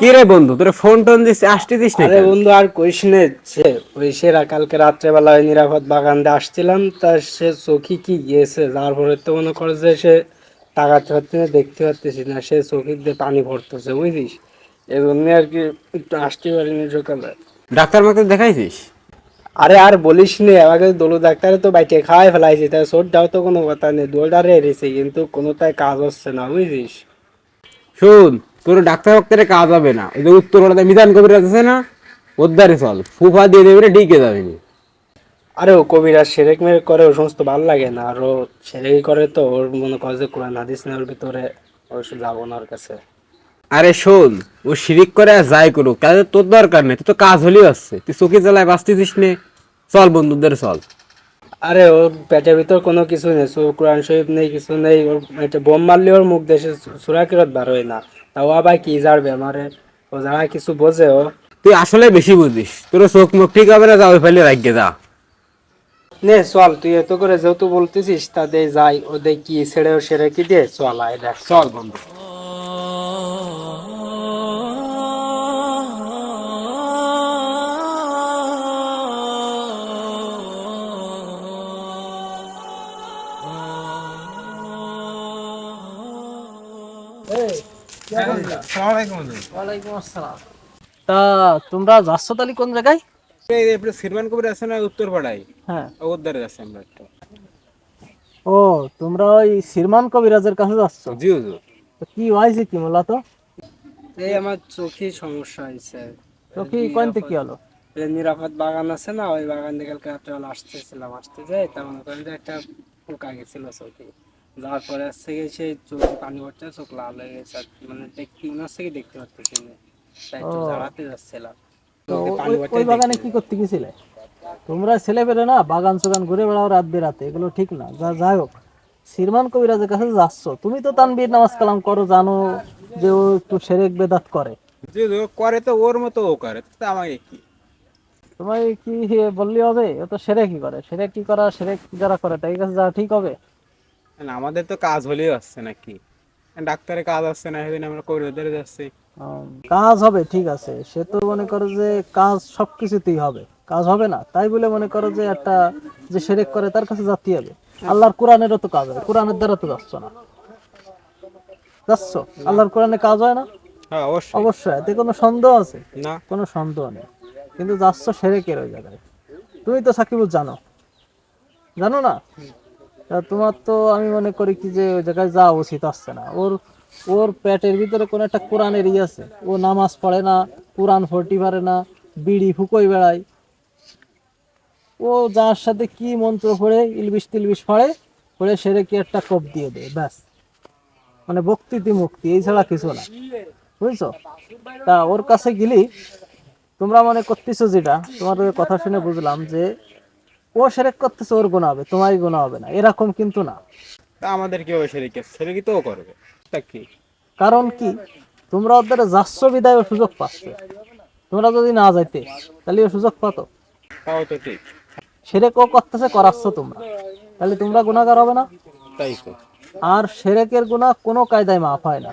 কি রে বন্ধু তোর ফোন টোন দিস আসতে দিস না আরে বন্ধু আর কইস নে ওই সে রা- কালকে রাত্রেবেলা ওই নিরাপদ বাগান দিয়ে আসছিলাম তা সে চোখি কি গিয়েছে? যার পরে তো মনে করে যে সে তাকাতে পারছি না দেখতে পারতেছি না সে চোখের দিয়ে পানি ভরতেছে বুঝিস? এই জন্য আর কি একটু আসতে পারিনি সকালে। ডাক্তার মাকে দেখাইছিস? আরে আর বলিস নে আমাকে দোলো ডাক্তারে তো বাইটে খাওয়াই ফেলাইছে তাই সোরটাও তো কোনো কথা নেই দোলটারে এড়েছে কিন্তু কোনোটাই কাজ হচ্ছে না বুঝিস? শুন তোর ডাক্তার ডাক্তারে কাজ হবে না। ওই যে উত্তর ওটা মিজান কবির আছে না? ওদ্দারে চল ফুফা দিয়ে দেবে ডিকে যাবে আরে ও কবিরা সেরেক মেরেক করে ও সমস্ত ভালো লাগে না। আর ও সেরেক করে তো ওর মনে করে যে কোরআন হাদিস না ওর ভিতরে অবশ্য যাব না ওর কাছে। আরে শোন ও শিরিক করে আর যাই করুক কাজে তোর দরকার নেই তুই তো কাজ হলেই আসছে তুই চোখে জ্বালায় বাঁচতেছিস নে। চল বন্ধুদের চল। আরে ওর পেটের ভিতর কোনো কিছু নেই কোরআন শরীফ নেই কিছু নেই ওর একটা বোম মারলে ওর মুখ দেশে সুরা কিরত বার হয় না। তাও আবার কি জানবে আমারে ও যারা কিছু বোঝে ও তুই আসলে বেশি বুঝিস। তোর চোখ মুখ ঠিক হবে না যা ওই ফেলে রাখিয়ে যা। নে চল তুই এত করে যেহেতু বলতেছিস তাদের যাই ওদের কি ছেড়ে সেরে কি দিয়ে? চল আয় দেখ চল বন্ধু। তা তোমরা যাচ্ছ তাহলে কোন জায়গায়? সিরমান কবির আছে না উত্তর পাড়ায় হ্যাঁ। ওদ্দারে যাচ্ছে আমরা একটা। ও তোমরা ওই সিরমান কবিরাজের কাছে যাচ্ছ? জি হুজুর। তো কি হয়েছে কি মূলত? এই আমার চোখে সমস্যা হয়েছে। কি কোনতে কি হলো? এই নিরাপদ বাগান আছে না ওই বাগান থেকে কালকে আসতেছিলাম আসতে যাই তা মনে করেন যে একটা পোকা গেছিল চোখে যাওয়ার পরে আসছে গিয়ে সেই চোখে পানি পড়ছে চোখ লাল হয়ে গেছে। আর মানে দেখতে মনে হচ্ছে কি দেখতে না তাই একটু ও। জাড়াতে যাচ্ছিলাম। তো চোখে ওই- ওই- বাগানে কি করতে গেছিলে? তোমরা ছেলে পেলে না বাগান সুগান ঘুরে বেড়াও রাত বেরাতে এগুলো ঠিক না। যা যাই হোক সিরমান কবিরাজের কাছে যাচ্ছ। তুমি তো তানবীর নামাজ কালাম করো জানো যে ও একটু সেরেক বেদাত করে। করে তো ওর মতো ও করে তা আমাকে কি? তোমায় কি বললি হবে? ও তো সেরে কি করে? সেরে কি করা সেরে যারা করে তাই কাছে যাওয়া ঠিক হবে? না, আমাদের তো কাজ হলেই আসছে নাকি? ডাক্তারের কাজ আসছে না সেদিন আমরা কবিরাদের যাচ্ছি। কাজ হবে ঠিক আছে। সে তো মনে করো যে কাজ সবকিছুতেই হবে। কাজ হবে না তাই বলে মনে করো যে একটা যে সেরেক করে তার কাছে যাতে হবে। আল্লাহর কোরআনেরও তো কাজ হয় কোরআনের দ্বারা তো যাচ্ছ না। যাচ্ছ? আল্লাহর কোরআনে কাজ হয় না? হ্যাঁ অবশ্যই। অবশ্যই। এতে কোনো সন্দেহ আছে? না। কোনো সন্দেহ নেই। কিন্তু যাচ্ছ সেরেকের ওই জায়গায়? তুমি তো সাকিবুল জানো। জানো না? তোমার তো আমি মনে করি কি যে ওই জায়গায় যাওয়া উচিত, আসছে না। ওর ওর পেটের ভিতরে কোনো একটা কোরআনের ই আছে। ও নামাজ পড়ে না, কোরআন ফর্টি পারে না, বিড়ি ফুকই বেড়ায়। ও যার সাথে কি মন্ত্র পড়ে, ইলবিশ তিলবিশ পড়ে পড়ে সেরে কি একটা কোপ দিয়ে দেয়, ব্যাস। মানে ভক্তিতে মুক্তি, এই ছাড়া কিছু না। বুঝছ? তা ওর কাছে গেলি তোমরা মনে করতেছো যেটা তোমার কথা শুনে বুঝলাম যে ও সেরেক করতেছে ওর গুণা হবে তোমারই গুণা হবে না এরকম কিন্তু না। তা আমাদের কি হবে সেদিকে তো করবে। তা কি? কারণ কি? তোমরা ওদের যাচ্ছ বিদায় ও সুযোগ পাচ্ছ। তোমরা যদি না যাইতে তাহলে ও সুযোগ পাতো। তাও তো ঠিক। সেরেক ও করতেছে করাচ্ছ তোমরা। তাহলে তোমরা গুণাগার হবে না। তাই তো। আর সেরেকের গুণা কোনো কায়দায় মাফ হয় না।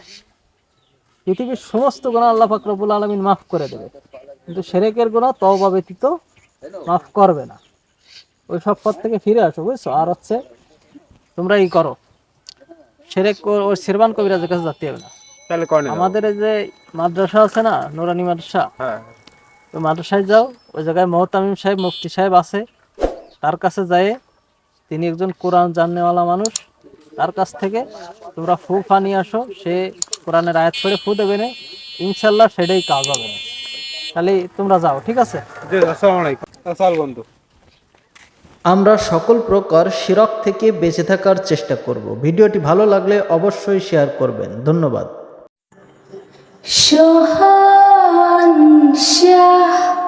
পৃথিবীর সমস্ত গুণা আল্লাহ ফাকরবুল আলমিন মাফ করে দেবে। কিন্তু সেরেকের গুণা তওবা ব্যতীত মাফ করবে না। ওই সব পথ থেকে ফিরে আসো বুঝছ? আর হচ্ছে তোমরা ই করো। সেরেক ও- ওই সিরবান কবিরাজের কাছে যেতে হবে না। তাহলে কনে আমাদের এই যে মাদ্রাসা আছে না নুরানি মাদ্রাসা? হ্যাঁ। ওই মাদ্রাসায় যাও ওই জায়গায় মহতামিম সাহেব মুফতি সাহেব আছে। তার কাছে যায় তিনি একজন কোরআন জাননেওয়ালা মানুষ। তার কাছ থেকে তোমরা ফু ফা নিয়ে আসো সে কোরআনের আয়াত করে ফু দেবে না। ইনশাল্লাহ সেটাই কাজ হবে। না তাহলে তোমরা যাও ঠিক আছে? আমরা সকল প্রকার শিরক থেকে বেঁচে থাকার চেষ্টা করব। ভিডিওটি ভালো লাগলে অবশ্যই শেয়ার করবেন। ধন্যবাদ। সোহান শাহ